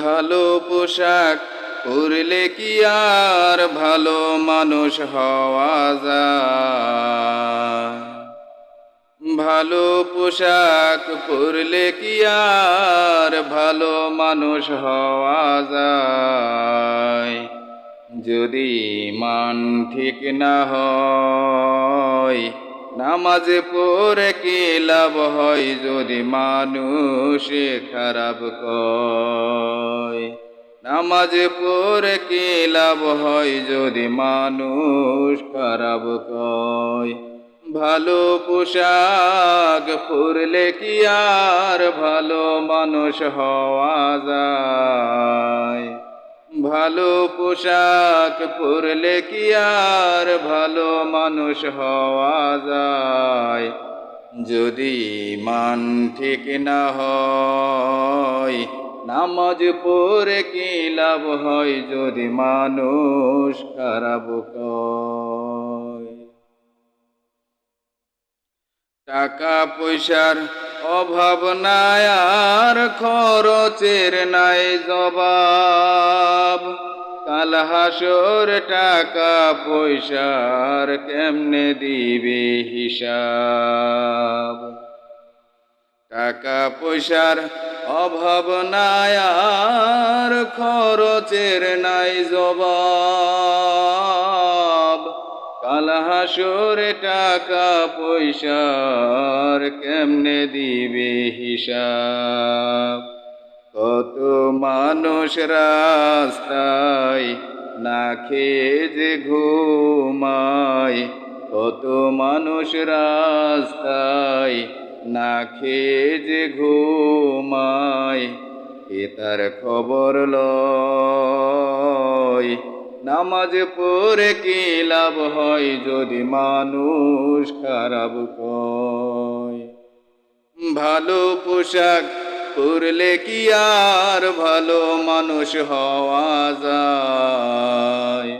ভালো পোশাক পরলে কি আর ভালো মানুষ হওয়া যায়? ভালো পোশাক পরলে কি আর ভালো মানুষ হওয়া যায়? যদি মান ঠিক না হয় নামাজে পড়ে কি লাভ হয় যদি মানুষ খারাপ কয়? পড়ে কি লাভ হয় যদি মানুষ খারাপ কয়? ভালো পোশাক পরলে কি আর ভালো মানুষ হওয়া যায়? ভালো পোশাক পরলে কি আর ভালো মানুষ হওয়া যায়? যদি মান ঠিক না হয়, নামাজ পড়ে কি লাভ হয় যদি মানুষ খারাপ টাকা পয়সার অভাব নাই আর খরচের নাই জবাব। কাল হাসর টাকা পয়সার কেমনে দিবে হিসাব? টাকা পয়সার অভাব নাই আর খরচের নাই জবাব। কাল হাসরে টাকা পয়সার কেমনে দিবে হিসাব? কত মানুষ রাস্তায় না খেয়ে যে ঘুমায়, কত মানুষ রাস্তায় না খেয়ে যে ঘুমায়, এ তার খবর লয়। নামাজ পড়ে কি লাভ হয় যদি মানুষ খারাপ কয়? ভালো পোশাক পরলে কি আর ভালো মানুষ হওয়া যায়?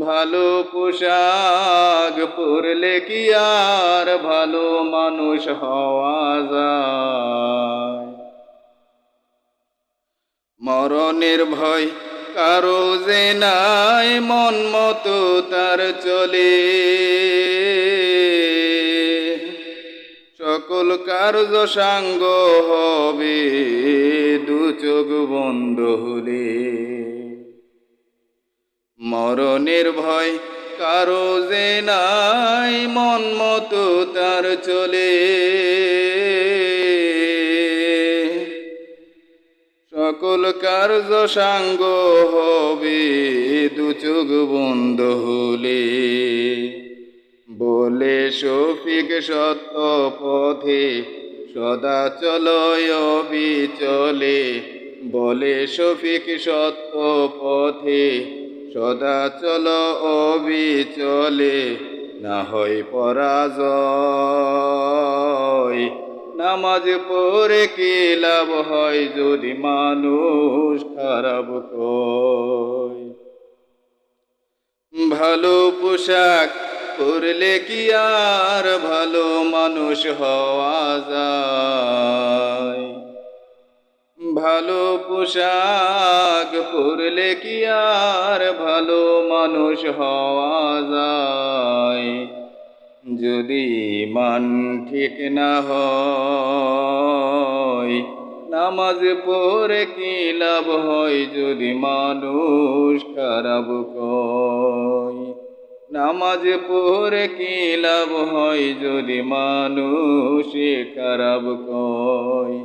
ভালো পোশাক পরলে কি আর ভালো মানুষ হওয়া যায়? মরণের ভয় কারও যে নাই মন মতো তার চলে। সকল কার্য সাঙ্গ হবে, দু চোখ বন্ধ হলে। মরণের ভয় কারও যে নাই মন মতো তার চলে। সকল কার্য সাঙ্গ হবে, দু চোখ বন্ধ হলে। বলে শফিক সত্য পথে, সদা চলয় বিচলে বলে শফিক সত্য পথে, সদা চল অবিচলে। না হয় পরাজয় নামাজ পড়ে কি লাভ হয় যদি মানুষ খারাপ ভালো পোশাক পরলে কি আর ভালো মানুষ হওয়া যায়? ভালো পোশাক পরলে কি আর ভালো মানুষ হওয়া যায়? যদি মান ঠিক না হয়, নামাজ পড়ে কি লাভ হয় যদি মানুষ খারাপ কয়? নামাজ পড়ে কি লাভ হয় যদি মানুষ খারাপ কয়?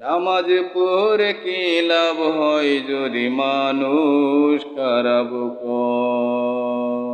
নামাজ পড়ে কি লাভ হয় যদি মানুষ খারাপ কয়?